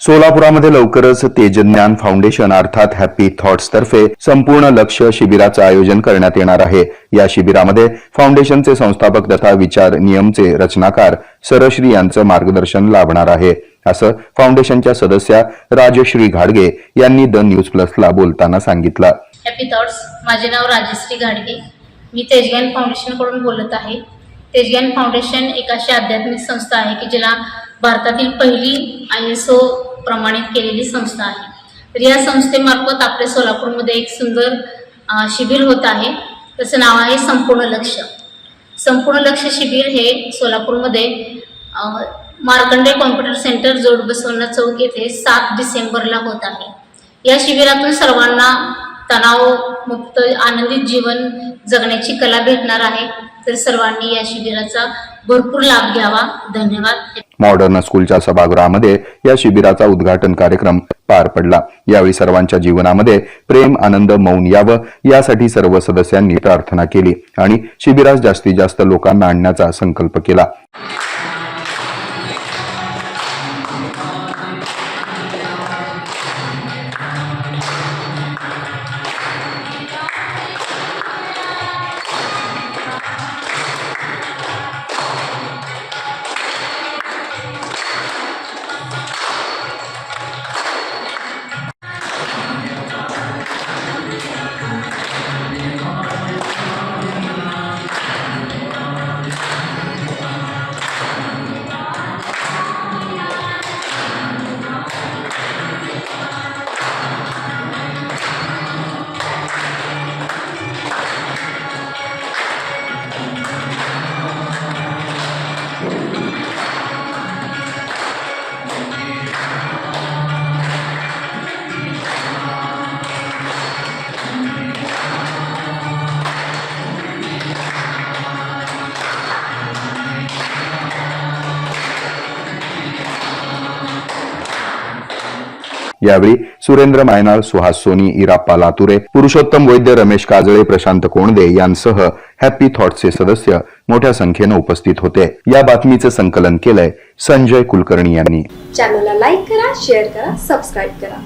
सोलापुरामध्ये लवकरच तेजज्ञान फाउंडेशन अर्थात happy thoughts तर्फे संपूर्ण लक्ष शिबिराचं आयोजन करण्यात येणार आहे. या शिबिरामध्ये फाउंडेशनचे संस्थापक तथा विचार नियमचे रचनाकार सरश्री यांचं मार्गदर्शन लाभणार आहे. असं फाउंडेशनच्या सदस्या राजश्री घाडगे यांनी द न्यूज प्लसला बोलताना सांगितलं. हॅपी थॉट्स माझे नाव राजश्री घाडगे. मी तेजग्यान फाउंडेशनकडून बोलत आहे. तेजग्यान फाउंडेशन एक अशी आध्यात्मिक संस्था आहे की जिला भारतातील पहिली आय एस ओ प्रमाणित केलेली संस्था आहे. तर या संस्थेमार्फत आपल्या सोलापूरमध्ये एक सुंदर शिबिर होत आहे. त्याचं नाव आहे संपूर्ण लक्ष. संपूर्ण लक्ष शिबिर हे सोलापूरमध्ये मार्कंडे कॉम्प्युटर सेंटर जोड बसवण्ण चौक येथे सात डिसेंबरला होत आहे. या शिबिरातून सर्वांना तणावमुक्त आनंदित जीवन जगण्याची कला भेटणार आहे. तर सर्वांनी या शिबिराचा भरपूर लाभ घ्यावा. धन्यवाद. मॉडर्न स्कूलच्या सभागृहामध्ये या शिबिराचा उद्घाटन कार्यक्रम पार पडला. यावेळी सर्वांच्या जीवनामध्ये प्रेम आनंद मौन यावं यासाठी सर्व सदस्यांनी प्रार्थना केली आणि शिबिरास जास्तीत जास्त लोकांना आणण्याचा संकल्प केला. यावेळी सुरेंद्र मायनाळ सुहास सोनी इराप्पा लातुरे पुरुषोत्तम वैद्य रमेश काजळे प्रशांत कोणदे यांसह हॅपी थॉटचे सदस्य मोठ्या संख्येनं उपस्थित होते. या बातमीचं संकलन केलंय संजय कुलकर्णी यांनी. चॅनलला लाईक करा शेअर करा सबस्क्राईब करा.